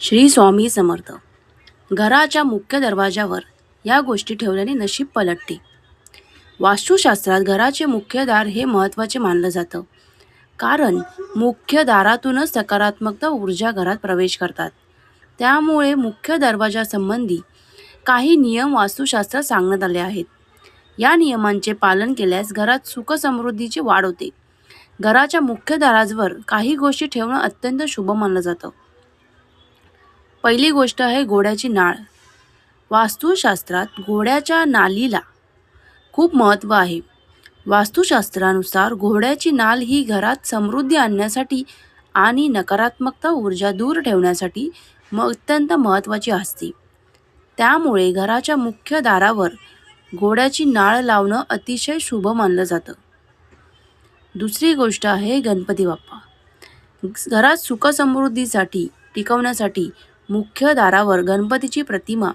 श्री स्वामी समर्थ. घराच्या मुख्य दरवाजावर या गोष्टी ठेवल्याने नशीब पलटते. वास्तुशास्त्रात घराचे मुख्य दार हे महत्त्वाचे मानलं जातं. कारण मुख्य दारातूनच सकारात्मकता ऊर्जा घरात प्रवेश करतात. त्यामुळे मुख्य दरवाजासंबंधी काही नियम वास्तुशास्त्रात सांगण्यात आले आहेत. या नियमांचे पालन केल्यास घरात सुखसमृद्धीची वाढ होते. घराच्या मुख्य दाराजवर काही गोष्टी ठेवणं अत्यंत शुभ मानलं जातं. पहिली गोष्ट आहे घोड्याची नाळ. वास्तुशास्त्रात घोड्याच्या नालीला खूप महत्त्व आहे. वास्तुशास्त्रानुसार घोड्याची नाल ही घरात समृद्धी आणण्यासाठी आणि नकारात्मकता ऊर्जा दूर ठेवण्यासाठी म अत्यंत महत्त्वाची असते. त्यामुळे घराच्या मुख्य दारावर घोड्याची नाळ लावणं अतिशय शुभ मानलं जातं. दुसरी गोष्ट आहे गणपती बाप्पा. घरात सुखसमृद्धीसाठी टिकवण्यासाठी मुख्य दारावर गणपतीची प्रतिमा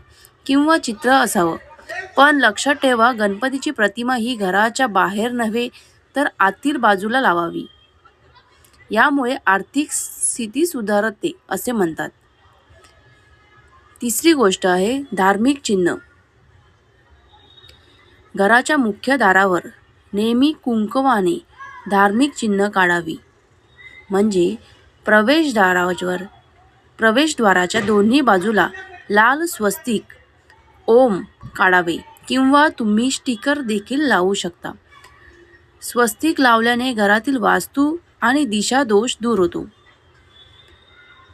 किंवा चित्र असावं. पण लक्षात ठेवा गणपतीची प्रतिमा ही घराच्या बाहेर नव्हे तर आतील बाजूला लावावी. यामुळे आर्थिक स्थिती सुधारते असे म्हणतात. तिसरी गोष्ट आहे धार्मिक चिन्ह. घराच्या मुख्य दारावर नेहमी कुंकवाने धार्मिक चिन्ह काढावी. म्हणजे प्रवेशद्वारावर प्रवेशद्वाराच्या दोन्ही बाजूला लाल स्वस्तिक ओम काढावे किंवा तुम्ही स्टिकर देखील लावू शकता. स्वस्तिक लावल्याने घरातील वास्तू आणि दिशा दोष दूर होतो.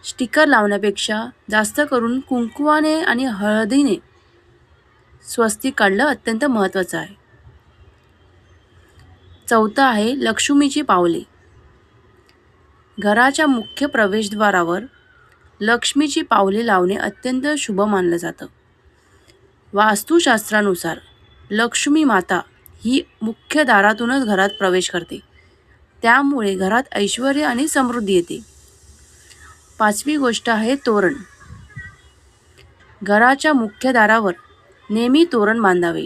स्टिकर लावण्यापेक्षा जास्त करून कुंकुवाने आणि हळदीने स्वस्तिक काढलं अत्यंत महत्त्वाचं आहे. चौथं आहे लक्ष्मीची पावले. घराच्या मुख्य प्रवेशद्वारावर लक्ष्मीची पावले लावणे अत्यंत शुभ मानलं जातं. वास्तुशास्त्रानुसार लक्ष्मी माता ही मुख्य दारातूनच घरात प्रवेश करते. त्यामुळे घरात ऐश्वर आणि समृद्धी येते. पाचवी गोष्ट आहे तोरण. घराच्या मुख्य दारावर नेहमी तोरण बांधावे.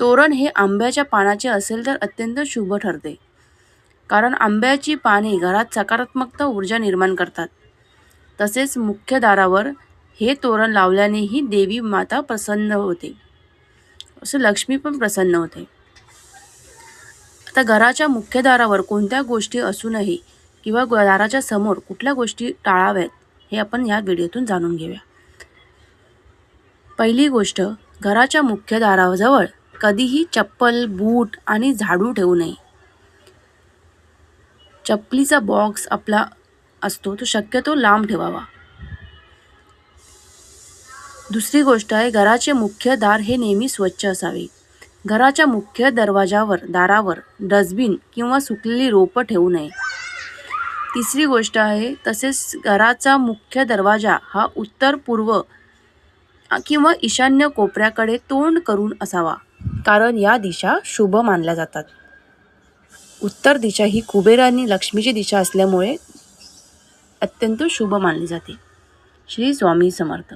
तोरण हे आंब्याच्या पानाचे असेल तर अत्यंत शुभ ठरते. कारण आंब्याची पाने घरात सकारात्मकता ऊर्जा निर्माण करतात. तसेच मुख्य दारावर हे तोरण लावल्यानेही देवी माता प्रसन्न होते. असं लक्ष्मी पण प्रसन्न होते. आता घराच्या मुख्य दारावर कोणत्या गोष्टी असू नये किंवा ग- दाराच्या समोर कुठल्या गोष्टी टाळाव्यात हे आपण या व्हिडिओतून जाणून घेऊया. पहिली गोष्ट घराच्या मुख्य दाराजवळ कधीही चप्पल बूट आणि झाडू ठेवू नये. चपलीचा बॉक्स आपला असतो तो शक्यतो लांब ठेवावा. दुसरी गोष्ट आहे घराचे मुख्य दार हे नेहमी स्वच्छ असावे. घराच्या मुख्य दरवाजावर दारावर डस्टबिन किंवा सुकलेली रोपं ठेवू नये. तिसरी गोष्ट आहे तसेच घराचा मुख्य दरवाजा हा उत्तर पूर्व किंवा ईशान्य कोपऱ्याकडे तोंड करून असावा कारण या दिशा शुभ मानल्या जातात. उत्तर दिशा ही कुबेर आणि लक्ष्मीची दिशा असल्यामुळे अत्यंत शुभ मानली जाते. श्री स्वामी समर्थ.